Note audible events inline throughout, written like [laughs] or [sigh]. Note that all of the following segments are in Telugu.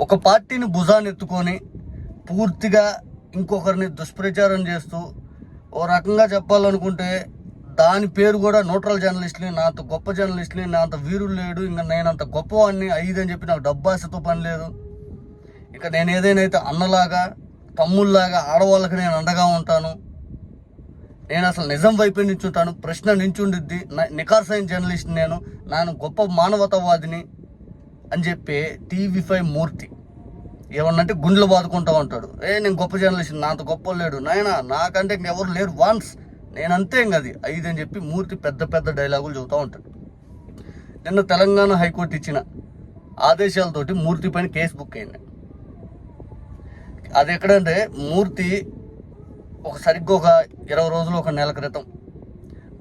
ఒక పార్టీని భుజాన్ని ఎత్తుకొని పూర్తిగా ఇంకొకరిని దుష్ప్రచారం చేస్తూ ఓ రకంగా చెప్పాలనుకుంటే దాని పేరు కూడా న్యూట్రల్ జర్నలిస్ట్ని నా అంత గొప్ప జర్నలిస్ట్ని నా అంత వీరుడు లేడు ఇంకా నేను అంత గొప్పవాడిని అయ్యిదని చెప్పి నాకు డబ్బాసతో పని లేదు. ఇక నేను ఏదైనా అయితే అన్నలాగా తమ్ముళ్ళలాగా ఆడవాళ్ళకి నేను అండగా ఉంటాను. నేను అసలు నిజం వైపే నించుంటాను ప్రశ్న నించుండిద్ది నా- నికార్సైన జర్నలిస్ట్ నేను నాను గొప్ప మానవతావాదిని. అని చెప్పి టీవీ ఫైవ్ మూర్తి. ఏమన్నంటే గుండెలు బాదుకుంటా ఉంటాడు. ఏ నేను గొప్ప జర్నలిస్ట్ నా అంత గొప్ప లేడు. నాయన నాకంటే ఇంకెవరు లేరు వాన్స్ నేను అంతే ఇంక అది. ఐదు అని చెప్పి మూర్తి పెద్ద పెద్ద డైలాగులు చెబుతూ ఉంటాడు. నిన్న తెలంగాణ హైకోర్టు ఇచ్చిన ఆదేశాలతోటి మూర్తి పైన కేసు బుక్ అయింది. అది ఎక్కడంటే మూర్తి ఒక సరిగ్గా ఒక ఇరవై రోజులు ఒక నెల క్రితం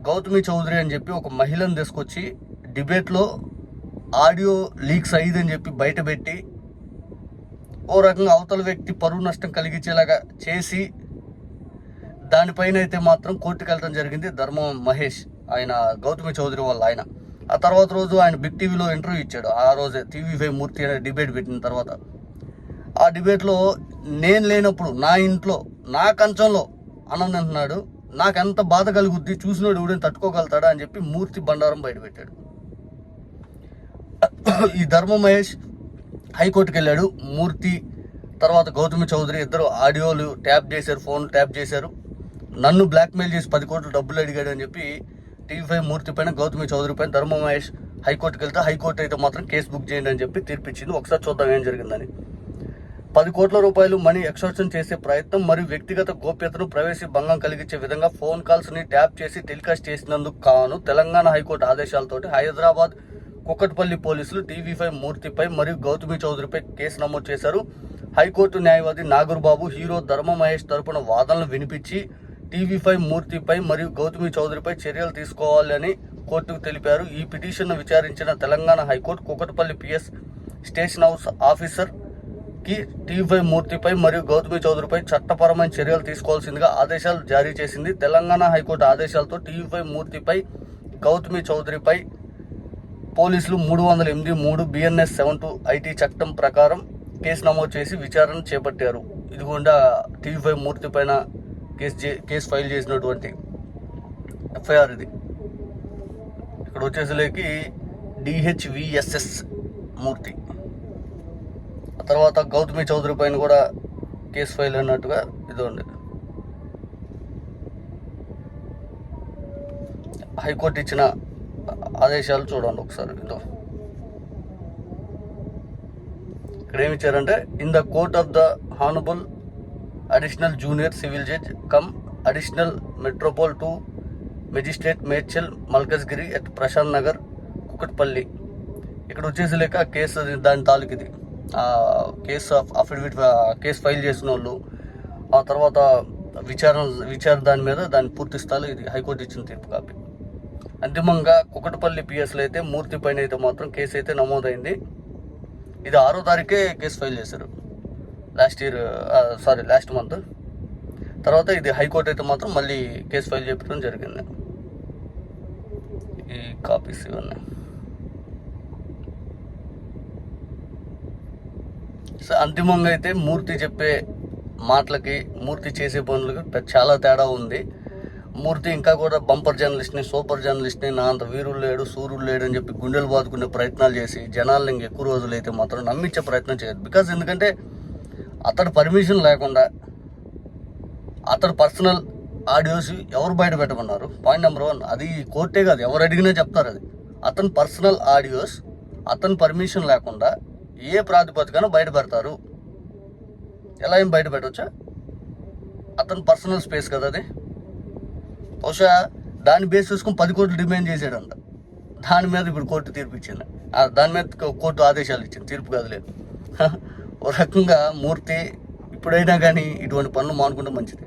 గౌతమి చౌదరి అని చెప్పి ఒక మహిళను తీసుకొచ్చి డిబేట్లో ఆడియో లీక్స్ అయ్యిందని చెప్పి బయటపెట్టి ఓ రకంగా అవతల వ్యక్తి పరువు నష్టం కలిగించేలాగా చేసి దానిపైన అయితే మాత్రం కోర్టుకు వెళ్ళడం జరిగింది ధర్మం మహేష్ ఆయన గౌతమి చౌదరి వాళ్ళ ఆయన. ఆ తర్వాత రోజు ఆయన బిగ్ టీవీలో ఇంటర్వ్యూ ఇచ్చాడు. ఆ రోజే టీవీ ఫైవ్ మూర్తి అనే డిబేట్ పెట్టిన తర్వాత. ఆ డిబేట్లో నేను లేనప్పుడు నా ఇంట్లో నా కంచంలో అన్నం తింటున్నాడు. నాకు ఎంత బాధ కలుగుద్ది చూసినోడు ఎవడని తట్టుకోగలుగుతాడా అని చెప్పి మూర్తి బండారం బయటపెట్టాడు ఈ ధర్మ మహేష్ హైకోర్టుకి వెళ్ళాడు మూర్తి తర్వాత గౌతమి చౌదరి ఇద్దరు ఆడియోలు ట్యాప్ చేశారు ఫోన్ ట్యాప్ చేశారు. నన్ను బ్లాక్మెయిల్ చేసి పది కోట్లు డబ్బులు అడిగాడు అని చెప్పి టీవీ ఫైవ్ మూర్తి పైన గౌతమి చౌదరి పైన ధర్మ మహేష్ హైకోర్టుకి వెళ్తే హైకోర్టు అయితే మాత్రం కేసు బుక్ చేయండి అని చెప్పి తీర్పిచ్చింది. ఒకసారి చూద్దాం ఏం జరిగిందని. పది కోట్ల రూపాయలు మనీ ఎక్స్ట్రాక్షన్ చేసే ప్రయత్నం మరియు వ్యక్తిగత గోప్యతను ప్రవేశ భంగం కలిగించే విధంగా ఫోన్ కాల్స్ని ట్యాప్ చేసి టెలికాస్ట్ చేసినందుకు కాను తెలంగాణ హైకోర్టు ఆదేశాలతోటి హైదరాబాద్ కుక్కట్పల్లి పోలీసులు టీవీ ఫైవ్ మూర్తిపై మరియు గౌతమి చౌదరిపై కేసు నమోదు చేశారు. హైకోర్టు న్యాయవాది నాగర్బాబు హీరో ధర్మ మహేష్ తరపున వాదనలు వినిపించి టీవీ ఫైవ్ మూర్తిపై మరియు గౌతమి చౌదరిపై చర్యలు తీసుకోవాలని కోర్టుకు తెలిపారు. ఈ పిటిషన్ను విచారించిన Telangana high court Kukatpally PS station house ఆఫీసర్కి టీవీ ఫైవ్ మూర్తిపై మరియు గౌతమి చౌదరిపై చట్టపరమైన చర్యలు తీసుకోవాల్సిందిగా ఆదేశాలు జారీ చేసింది. తెలంగాణ హైకోర్టు ఆదేశాలతో టీవీ ఫైవ్ మూర్తిపై గౌతమి చౌదరిపై పోలీసులు మూడు వందల ఎనిమిది మూడు బిఎన్ఎస్ సెవెన్ టూ ఐటీ చట్టం ప్రకారం కేసు నమోదు చేసి విచారణ చేపట్టారు. ఇదిగోండా టీవీ ఫైవ్ మూర్తి పైన కేసు చే- కేసు ఫైల్ చేసినటువంటి ఎఫ్ఐఆర్ ఇది. ఇక్కడ వచ్చేసరికి డిహెచ్విఎస్ఎస్ మూర్తి. ఆ తర్వాత గౌతమి చౌదరి పైన కూడా కేసు ఫైల్ అన్నట్టుగా ఇది ఉంది. హైకోర్టు ఇచ్చిన ఆదేశాలు చూడండి ఒకసారి ఇదో ఇక్కడ ఏమి ఇచ్చారంటే in the court of the honourable additional junior civil judge cum additional metropolitan magistrate Medchal Malkajgiri at Prashant Nagar Kukatpally ఇక్కడ వచ్చేసి లేక కేసు దాని తాలూకు ఇది. ఆ కేసు అఫిడవిట్ కేసు ఫైల్ చేసిన వాళ్ళు ఆ తర్వాత విచారణ విచారణ దాని మీద దాని పూర్తి స్థాయిలో ఇది హైకోర్టు ఇచ్చిన తీర్పు కాపీ. అంతిమంగా కుకటపల్లి పిఎస్లో అయితే మూర్తి పైన అయితే మాత్రం కేసు అయితే నమోదైంది. ఇది ఆరో తారీఖే కేసు ఫైల్ చేశారు. Last year sorry last month. తర్వాత ఇది హైకోర్టు అయితే మాత్రం మళ్ళీ కేసు ఫైల్ చేయడం జరిగింది. ఈ కాపీస్ ఇవన్నీ. సో అంతిమంగా అయితే మూర్తి చెప్పే మాటలకి మూర్తి చేసే పనులకి పెద్ద చాలా తేడా ఉంది. మూర్తి ఇంకా కూడా బంపర్ జర్నలిస్ట్ని సూపర్ జర్నలిస్ట్ని నా అంత వీరుడు లేడు సూర్యుడు లేడు అని చెప్పి గుండెలు బాదుకునే ప్రయత్నాలు చేసి జనాల్ని ఇంక ఎక్కువ రోజులు అయితే మాత్రం నమ్మించే ప్రయత్నం చేయదు బికాజ్ ఎందుకంటే అతడు పర్మిషన్ లేకుండా అతడు పర్సనల్ ఆడియోస్ ఎవరు బయట పెట్టమన్నారు? పాయింట్ నెంబర్ వన్ అది కోర్టే కాదు ఎవరు అడిగినా చెప్తారు అది. అతని పర్సనల్ ఆడియోస్ అతని పర్మిషన్ లేకుండా ఏ ప్రాతిపదికన బయట పెడతారు? ఎలా ఏం బయట పెట్టవచ్చా అతని పర్సనల్ స్పేస్ కదా అది. బహుశా దాన్ని బేస్ చేసుకుని పది కోట్లు డిమాండ్ చేశాడంట. దాని మీద ఇప్పుడు కోర్టు తీర్పు ఇచ్చింది ఆ దాని మీద కోర్టు ఆదేశాలు ఇచ్చింది. తీర్పు కాదులేదు ఒక [laughs] రకంగా మూర్తి ఇప్పుడైనా కానీ ఇటువంటి పనులు మానుకుంటే మంచిది.